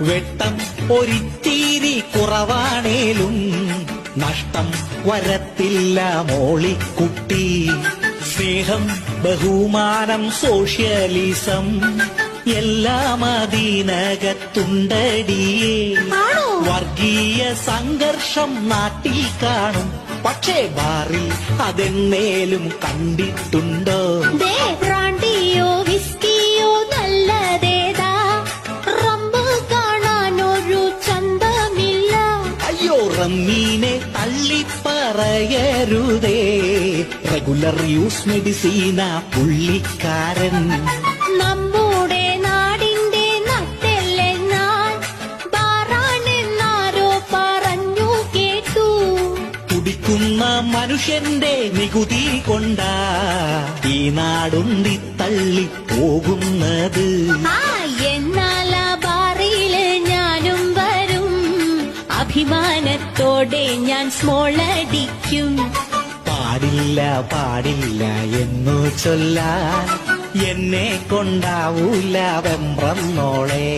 വെട്ടം ഒരിത്തിരി കുറവാണേലും നഷ്ടം വരത്തില്ല മോളിക്കുട്ടി സ്നേഹം ബഹുമാനം സോഷ്യലിസം എല്ലാം അതിനകത്തുണ്ടടിയേ? വർഗീയ സംഘർഷം നാട്ടിൽ കാണും. പക്ഷേ ബാറിൽ അതെന്നേലും കണ്ടിട്ടുണ്ടോ? അയ്യോ മീനെ തള്ളിപ്പറയരുതേ റെഗുലർ യൂസ് മെഡിസീന പുള്ളിക്കാരൻ. നമ്മുടെ നാടിന്റെ നട്ടെല്ലെന്നാൽ ബാറാണെന്നാരോ പറഞ്ഞു കേട്ടു. കുടിക്കുന്ന മനുഷ്യന്റെ നികുതി കൊണ്ടാ ഈ നാടുണ്ടി തള്ളി പോകുന്നത് ആ അഭിമാനത്തോടെ ഞാൻ സ്മോളടിക്കും പാടില്ല പാടില്ല എന്നു ചൊല്ലാൻ എന്നെ കൊണ്ടാവൂല വെമ്പ്രന്നോളെ.